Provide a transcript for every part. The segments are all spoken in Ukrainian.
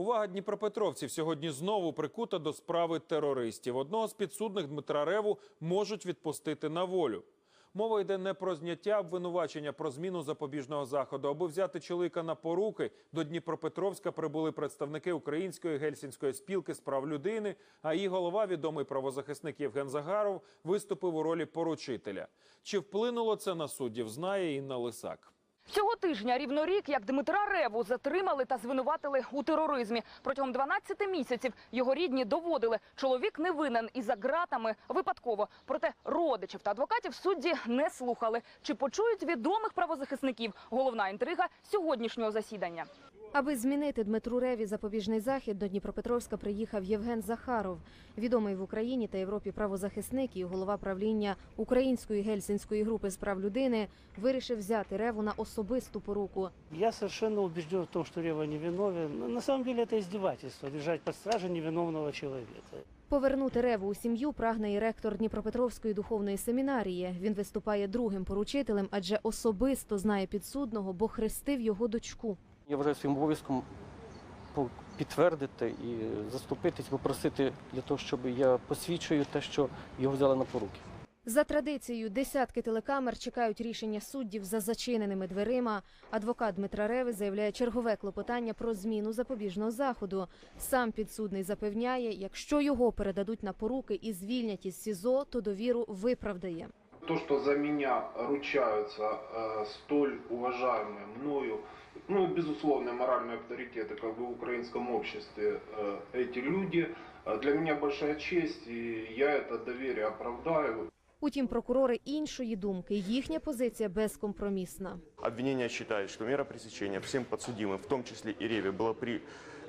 Увага дніпропетровців сьогодні знову прикута до справи терористів. Одного з підсудних Дмитра Реву можуть відпустити на волю. Мова йде не про зняття обвинувачення про зміну запобіжного заходу, аби взяти чоловіка на поруки. До Дніпропетровська прибули представники Української гельсінської спілки з прав людини. А її голова, відомий правозахисник Євген Загаров, виступив у ролі поручителя. Чи вплинуло це на суддів? Знає Інна Лисак. Цього тижня рівно рік, як Дмитра Реву затримали та звинуватили у тероризмі. Протягом 12 місяців його рідні доводили, чоловік не винен і за ґратами випадково. Проте родичів та адвокатів судді не слухали. Чи почують відомих правозахисників? Головна інтрига сьогоднішнього засідання. Аби змінити Дмитру Реві запобіжний захід, до Дніпропетровська приїхав Євген Захаров, відомий в Україні та Європі правозахисник і голова правління Української гельсінської групи з прав людини, вирішив взяти Реву на особисту поруку. Я совершенно убежден в том, что Рева. Но На самом деле это издевательство, держать под стражей невиновного человека. Повернути Реву у сім'ю прагне і ректор Дніпропетровської духовної семінарії. Він виступає другим поручителем, адже особисто знає підсудного, бо хрестив його дочку. Я вважаю своїм обов'язком підтвердити і заступитись, попросити для того, щоб я посвідчую те, що його взяли на поруки. За традицією, десятки телекамер чекають рішення суддів за зачиненими дверима. Адвокат Дмитра Реви заявляє чергове клопотання про зміну запобіжного заходу. Сам підсудний запевняє, якщо його передадуть на поруки і звільнять із СІЗО, то довіру виправдає. То, что за меня ручаются э, столь уважаемые мною, ну и безусловно моральные авторитеты как бы в украинском обществе э, эти люди, э, для меня большая честь, и я это доверие оправдаю. Утім, прокурори іншої думки. Їхня позиція безкомпромісна. Обвинение считает, что мера пресечения всем подсудимым, в том числе и Реве, была при...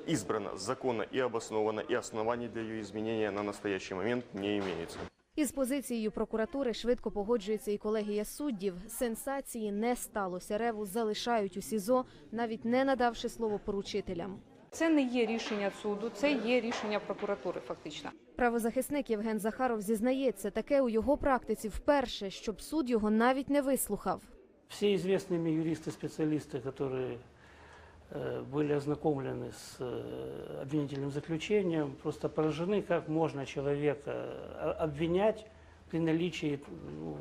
избрана законно и обоснована, и оснований для ее изменения на настоящий момент не имеется. Із позицією прокуратури швидко погоджується і колегія суддів. Сенсації не сталося. Реву залишають у СІЗО, навіть не надавши слово поручителям. Це не є рішення суду, це є рішення прокуратури, фактично. Правозахисник Євген Захаров зізнається, таке у його практиці вперше, щоб суд його навіть не вислухав. Все известные мне юристы-специалисты, которые э, были ознакомлены с э, обвинительным заключением, просто поражены, как можно человека э, обвинять при наличии, ну,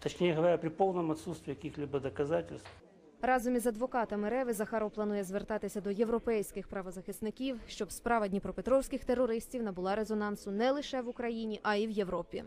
точнее говоря, при полном отсутствии каких-либо доказательств. Разом із адвокатами Реви Захаров планує звертатися до європейських правозахисників, щоб справа дніпропетровських терористів набула резонансу не лише в Україні, а й в Європі.